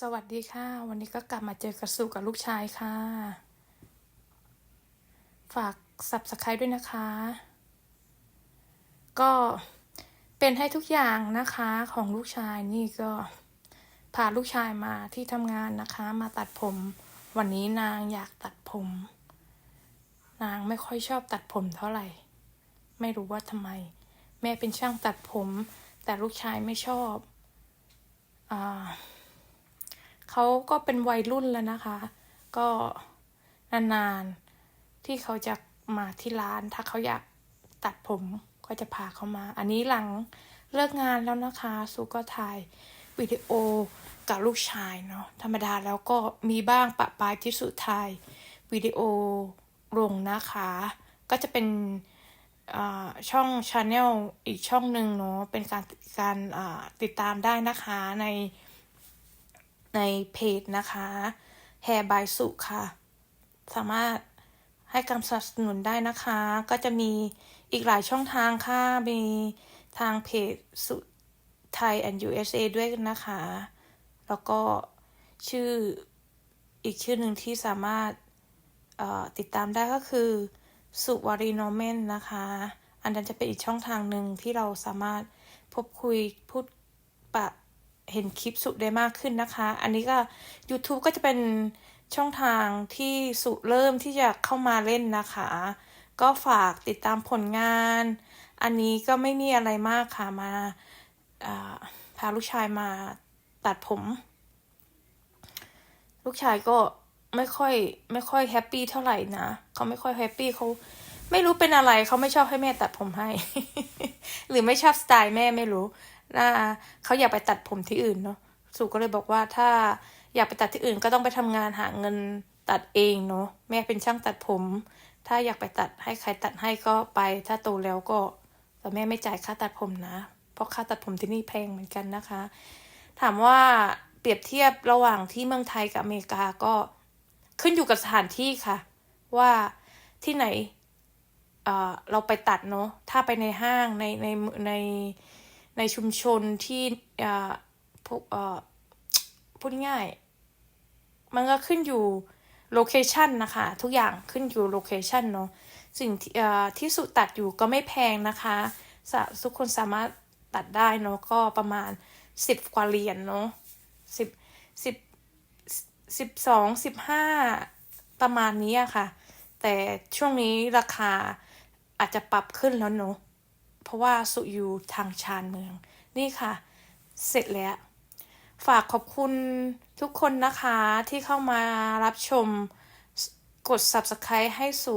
สวัสดีค่ะ วันนี้ก็กลับมาเจอกับสุกับลูกชายค่ะ ฝาก subscribe ด้วยนะคะ ก็เป็นให้ทุกอย่างนะคะของลูกชายนี่ก็พาลูกชายมาที่ทำงานนะคะ มาตัดผม วันนี้นางอยากตัดผม นางไม่ค่อยชอบตัดผมเท่าไหร่ ไม่รู้ว่าทำไม แม่เป็นช่างตัดผม แต่ลูกชายไม่ชอบอ่า เขาก็เป็นวัยรุ่นแล้วนะคะ ก็นานๆที่เขาจะมาที่ร้าน ถ้าเขาอยากตัดผมก็จะพาเขามา อันนี้หลังเลิกงานแล้วนะคะ สุก็ถ่ายวิดีโอกับลูกชายเนาะธรรมดาแล้วก็มีบ้างปะปายที่สุดถ่ายวิดีโอลงนะคะ ก็จะเป็นอ่าช่องชาแนลอีกช่องหนึ่งเนาะเป็นการการอ่าติดตามได้นะคะใน ในเพจนะคะ Hair by สุค่ะ สามารถให้การสนับสนุนได้นะคะ ก็จะมีอีกหลายช่องทางค่ะ มีทางเพจสุไทย and USA ด้วยนะคะ แล้วก็ชื่ออีกชื่อหนึ่งที่สามารถติดตามได้ก็คือสุวารีโนเมนนะคะ อันนั้นจะเป็นอีกช่องทางหนึ่งที่เราสามารถพบคุยพูดปะ เห็นคลิปสุได้มากขึ้นนะคะ อันนี้ก็ YouTube ก็จะเป็นช่องทางที่สุเริ่มที่จะเข้ามาเล่นนะคะ ก็ฝากติดตามผลงาน อันนี้ก็ไม่มีอะไรมากค่ะมาาพาลูกชายมาตัดผม ลูกชายก็ไม่ค่อยไม่ค่อยแฮปปี้เท่าไหร่นะเขาไม่ค่อยแฮปปี้เขาไม่รู้เป็นอะไรเขาไม่ชอบให้แม่ตัดผมให้ หรือไม่ชอบสไตล์แม่ไม่รู้ นะเขาอยากไปตัดผมที่อื่นเนาะสุก็เลยบอกว่าถ้าอยากไปตัดที่อื่นก็ต้องไปทำงานหาเงินตัดเองเนาะแม่เป็นช่างตัดผม ถ้าอยากไปตัดให้ใครตัดให้ก็ไป ถ้าโตแล้วก็แต่แม่ไม่จ่ายค่าตัดผมนะ เพราะค่าตัดผมที่นี่แพงเหมือนกันนะคะ ถามว่าเปรียบเทียบระหว่างที่เมืองไทยกับอเมริกาก็ขึ้นอยู่กับสถานที่ค่ะ ว่าที่ไหนเเราไปตัดเนาะถ้าไปในห้างในในใน ในชุมชนที่อ่อพวกเอ่อพูดง่าย มันก็ขึ้นอยู่โลเคชันนะคะ ทุกอย่างขึ้นอยู่โลเคชันเนาะสิ่งที่อ่อที่สุตัดอยู่ก็ไม่แพงนะคะสะทุกคนสามารถตัดได้เนาะก็ประมาณสิบกว่าเหรียญเนาะสิบสิบสิบสองสิบห้าประมาณนี้อะค่ะ แต่ช่วงนี้ราคาอาจจะปรับขึ้นแล้วเนาะ เพราะว่าสุอยู่ทางชานเมือง นี่ค่ะ เสร็จแล้ว ฝากขอบคุณทุกคนนะคะที่เข้ามารับชมกด subscribe ให้สุ